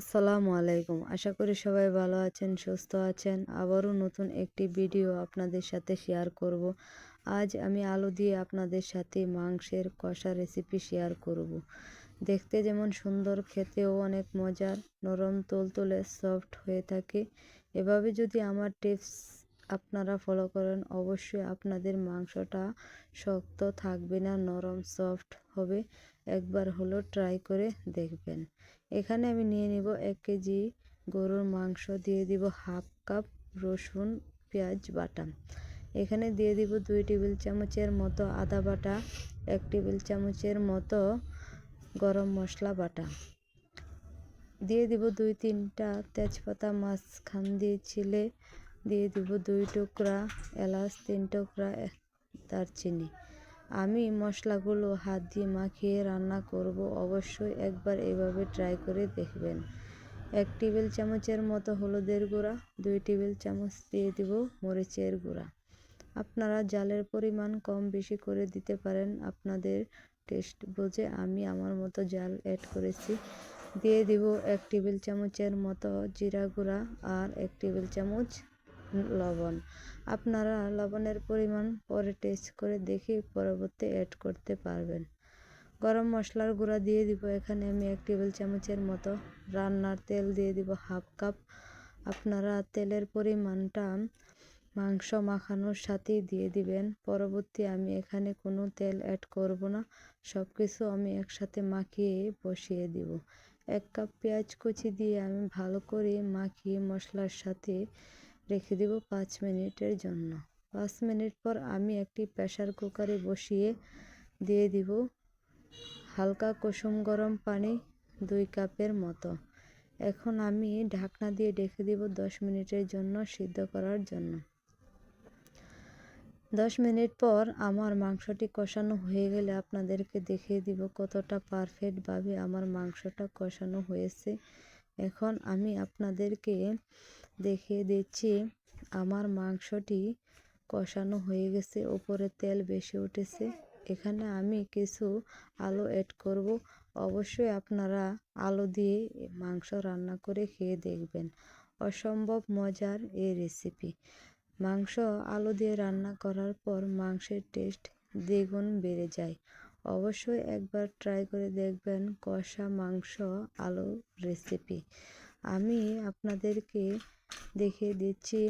আসসালামু আলাইকুম। আশা করি সবাই ভালো আছেন, সুস্থ আছেন। আবারও নতুন একটি ভিডিও আপনাদের সাথে শেয়ার করব। আজ আমি আলু দিয়ে আপনাদের সাথে মাংসের কষা রেসিপি শেয়ার করব। দেখতে যেমন সুন্দর, খেতেও অনেক মজার, নরম, তুলতুলে সফট হয়ে থাকে। এভাবে যদি আমার টিপস আপনারা ফলো করেন, অবশ্যই আপনাদের মাংসটা শক্ত থাকবে না, নরম সফট হবে। একবার হলো ট্রাই করে দেখবেন। এখানে আমি নিয়ে নিব এক কেজি গরুর মাংস, দিয়ে দিব হাফ কাপ রসুন, পেঁয়াজ, বাটা। এখানে দিয়ে দিব দুই টেবিল চামচের মতো আদা বাটা, এক টেবিল চামচের মতো গরম মশলা বাটা। দিয়ে দিব দুই তিনটা তেজপাতা মাঝখান দিয়ে ছিলে দিয়ে দেবো দুই টুকরা, এলাচ তিন টুকরা দারচিনি। আমি মশলাগুলো হাত দিয়ে মাখিয়ে রান্না করব, অবশ্যই একবার এভাবে ট্রাই করে দেখবেন। এক টেবিল চামচের মতো হলুদের গুঁড়া, দুই টেবিল চামচ দিয়ে দিব মরিচের গুঁড়া। আপনারা জালের পরিমাণ কম বেশি করে দিতে পারেন, আপনাদের টেস্ট বুঝে আমি আমার মতো জাল অ্যাড করেছি। দিয়ে দিব এক টেবিল চামচের মতো জিরা গুঁড়া আর এক টেবিল চামচ লবণ। আপনারা লবণের পরিমাণ পরে টেস্ট করে দেখে পরবর্তী অ্যাড করতে পারবেন। গরম মশলার গুঁড়া দিয়ে দিব। এখানে আমি এক টেবিল চামচের মতো রান্নার তেল দিয়ে দিব হাফ কাপ আপনারা তেলের পরিমাণটা মাংস মাখানোর সাথেই দিয়ে দিবেন। পরবর্তী আমি এখানে কোনো তেল অ্যাড করব না। সব কিছু আমি একসাথে মাখিয়ে বসিয়ে দিব। এক কাপ পেঁয়াজ কুচি দিয়ে আমি ভালো করে মাখিয়ে মশলার সাথে রেখে দেব পাঁচ মিনিটের জন্য। পাঁচ মিনিট পর আমি একটি প্রেশার কুকারে বসিয়ে দিয়ে দিব হালকা কুসুম গরম পানি দুই কাপের মতো। এখন আমি ঢাকনা দিয়ে ঢেকে দিব দশ মিনিটের জন্য সিদ্ধ করার জন্য। দশ মিনিট পর আমার মাংসটি কষানো হয়ে গেলে আপনাদেরকে দেখিয়ে দিব কতটা পারফেক্টভাবে আমার মাংসটা কষানো হয়েছে। এখন আমি আপনাদেরকে দেখিয়ে দিচ্ছি, আমার মাংসটি কষানো হয়ে গেছে ওপরে তেল বেশি উঠেছে। এখানে আমি কিছু আলু অ্যাড করব। অবশ্যই আপনারা আলু দিয়ে মাংস রান্না করে খেয়ে দেখবেন। অসম্ভব মজার এই রেসিপি মাংস আলু দিয়ে রান্না করার পর মাংসের টেস্ট দ্বিগুণ বেড়ে যায়। অবশ্যই একবার ট্রাই করে দেখবেন কষা মাংস আলু রেসিপি আমি আপনাদেরকে দেখিয়ে দিচ্ছি।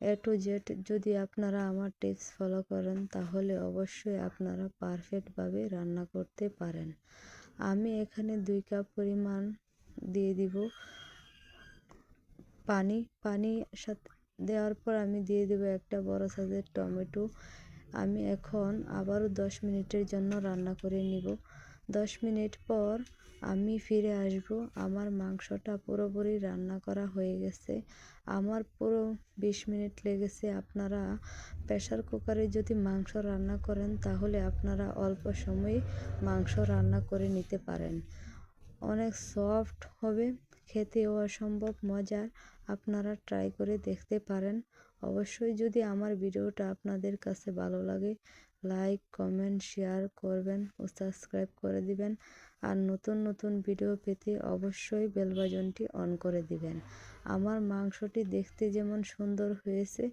এ টু জেড যদি আপনারা আমার টিপস ফলো করেন, তাহলে অবশ্যই আপনারা পারফেক্টভাবে রান্না করতে পারেন। আমি এখানে দুই কাপ পরিমাণ দিয়ে দিব পানি। পানি সাথে দেওয়ার পর আমি দিয়ে দেবো একটা বড় সাইজের টমেটো। আমি এখন আবারও দশ মিনিটের জন্য রান্না করে নিব। দশ মিনিট পর আমি ফিরে আসব। আমার মাংসটা পুরোপুরি রান্না করা হয়ে গেছে। আমার পুরো বিশ মিনিট লেগেছে। আপনারা প্রেশার কুকারে যদি মাংস রান্না করেন, তাহলে আপনারা অল্প সময়ে মাংস রান্না করে নিতে পারেন। অনেক সফট হবে খেতেও অসম্ভব মজার, আপনারা ট্রাই করে দেখতে পারেন। অবশ্যই যদি আমার ভিডিওটা আপনাদের কাছে ভালো লাগে লাইক কমেন্ট শেয়ার করবেন ও সাবস্ক্রাইব করে দিবেন। আর নতুন নতুন ভিডিও পেতে অবশ্যই বেলবাজনটি অন করে দিবেন। আমার মাংসটি দেখতে যেমন সুন্দর হয়েছে,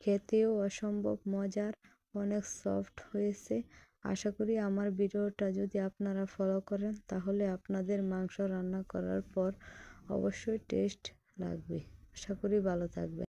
খেতেও অসম্ভব মজার, অনেক সফট হয়েছে। আশা করি আমার ভিডিওটা যদি আপনারা ফলো করেন, তাহলে আপনাদের মাংস রান্না করার পর অবশ্যই টেস্ট লাগবে। আশা করি ভালো থাকবে